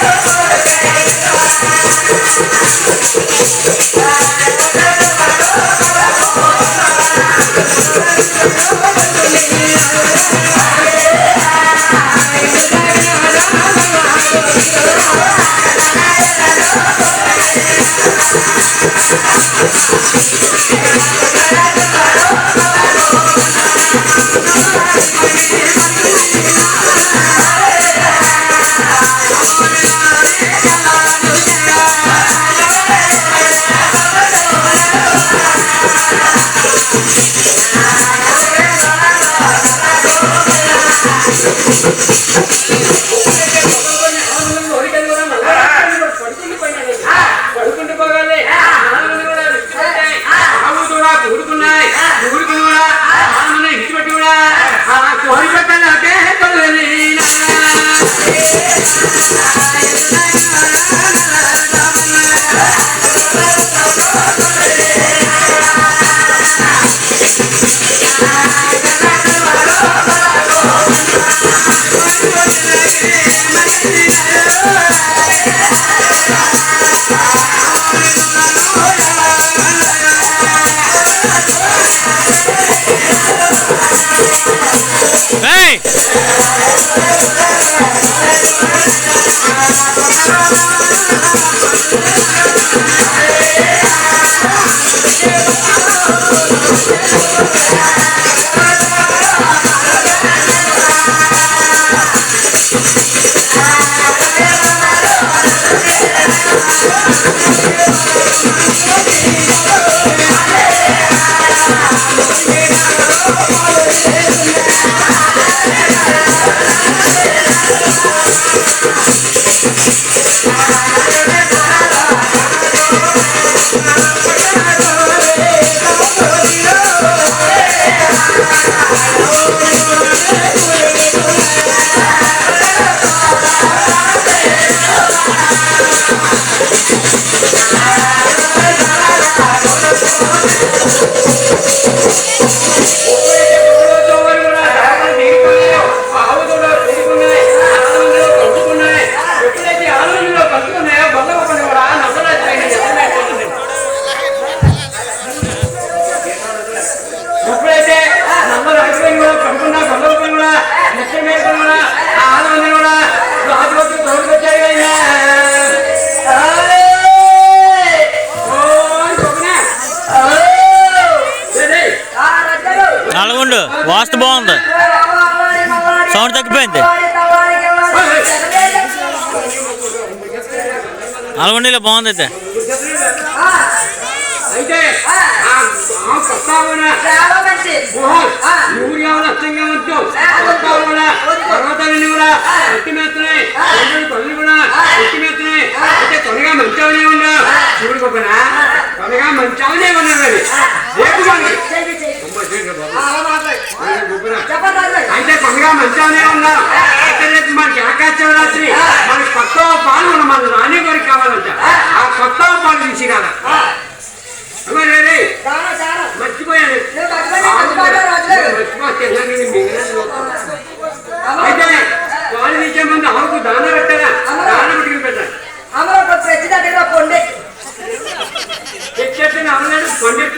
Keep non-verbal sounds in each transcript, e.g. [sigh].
Let's go. はい。Sister. [laughs] వాస్తు బాగుంది sound తగ్గిపోయింది నల్గొండలో బాగుంది అయితే అయితే ఆ కూడా అయితే ఉన్నా చూడు గొప్పనా కొనగా అయితే కొనగా మంచావనే ఉన్నా. రేపు మనకి ఆకాశం రాత్రి మనకి కొత్త పాలు ఉన్న మన రాణి గారికి కావాలంట. ఆ. కొత్త పాలు మరి రే, మర్చిపోయాను. అయితే పాలు తీసే ముందు ఆవుకు దాన పెట్టారా దాన పెట్టుకుని పెట్టాలి? తెచ్చేస్తే అవనాడు కొండెట్టు కొండెట్టు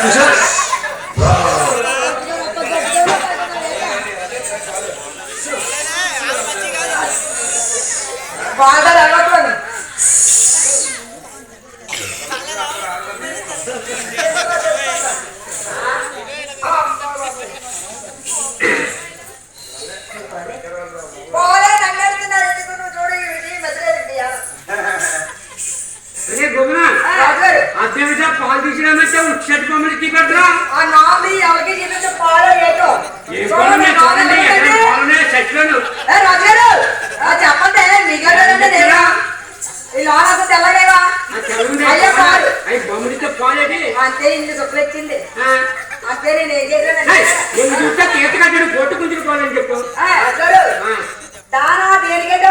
그죠? తీపెట్టరా ఆ నామి పాలో ఏటో? ఏం చూడండి ఎక్కడ చెట్లను. ఏ రాజుగారు ఆ చెప్పండి మిగలంటే ఈ అంతా అయ్యో పాలు బొమ్మడితో ఎక్కింది. ఆ, అంతే నేను ఏం చేశానంటే ఏయ్, నేను చూస్తే తీత కట్టడు పొట్టు గుంజుకు పోవాలని చెప్పు. దానా దేనికంటే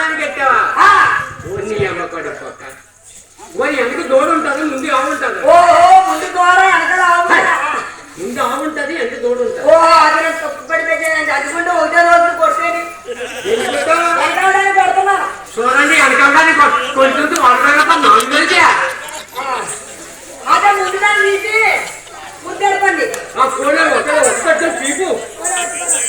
వెనకాలానికి ఎత్తావా ఓన్ని అమ్మకడ పక్క ఓరి వెనక దూడ ఉంటుంది? ముందు ఆవు ఉంటుంది. ఓహో ముందు ద్వారా వెనకాల ఆవురా. ముందు ఆవు ఉంటుంది వెనక దూడ ఉంటుంది. ఓ అది నేను తప్పు పడి పెట్టాను అందుకుంటే ఒకటే రోజు